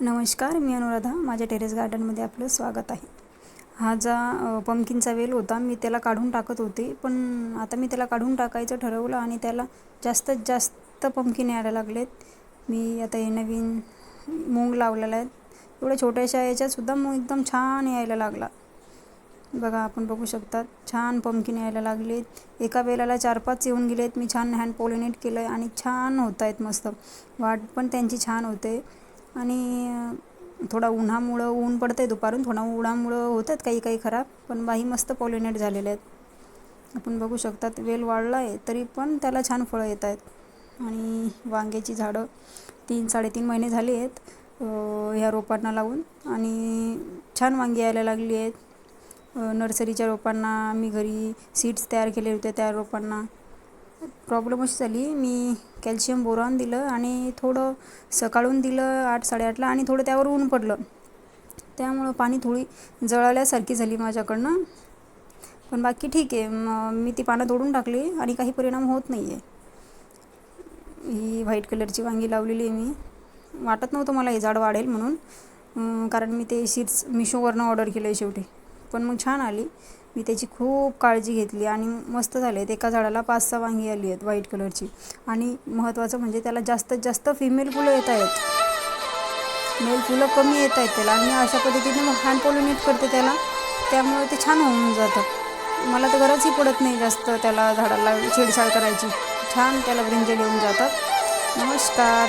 नमस्कार मी अनुराधा. माझ्या टेरेस गार्डनमध्ये आपलं स्वागत आहे. हा जा पम्किनचा वेल होता. मी त्याला काढून टाकत होते पण आता मी त्याला काढून टाकायचं ठरवलं आणि त्याला जास्तीत जास्त पम्किन यायला लागलेत. मी आता हे नवीन मूग लावलेला आहे. एवढ्या छोट्याशा याच्यातसुद्धा मूग एकदम छान यायला लागला. बघा आपण बघू शकतात छान पम्किन यायला लागलेत. एका वेलाला चार पाच येऊन गेलेत. मी छान हँड पॉलिनेट केलं आहे आणि छान होत आहेत मस्त. वाट पण त्यांची छान होते. आणि थोडा उन्हामुळं ऊन पडतं आहे दुपारून थोडा उन्हामुळं होतात काही काही खराब पण बाही मस्त पॉलिनेट झालेले आहेत. आपण बघू शकतात वेल वाढला आहे तरी पण त्याला छान फळं येत आहेत. आणि वांग्याची झाडं तीन साडेतीन महिने झाले आहेत ह्या रोपांना लावून. आणि छान वांगी यायला लागली आहेत. नर्सरीच्या रोपांना मी घरी सीड्स तयार केले होते त्या रोपांना. प्रॉब्लेम अशी झाली मी कॅल्शियम बोरॉन दिलं आणि थोडं सकाळून दिलं आठ साडेआठला आणि थोडं त्यावर ऊन पडलं. त्यामुळं पाणी थोडी जळाल्यासारखी झाली माझ्याकडनं. पण बाकी ठीक आहे मग मी ती पानं तोडून टाकली आणि काही परिणाम होत नाही आहे ही व्हाईट कलरची वांगी लावलेली आहे मी. वाटत नव्हतं मला हे झाड वाढेल म्हणून कारण मी ते सीड्स मिशोवरनं ऑर्डर केलं आहे शेवटी. पण मग छान आली. मी त्याची खूप काळजी घेतली आणि मस्त झाले आहेत. एका झाडाला पाच सहा वांगी आली आहेत व्हाईट कलरची आणि महत्त्वाचं म्हणजे त्याला जास्तीत जास्त फिमेल फुलं येत आहेत. मेल फुलं कमी येत आहेत त्याला आणि अशा पद्धतीने मग हँड पॉलिनेट करते त्याला. त्यामुळे ते छान होऊन जातं. मला तर गरजही पडत नाही जास्त त्याला झाडाला छेडछाड करायची. छान त्याला ब्रिंजल येऊन जातात. नमस्कार.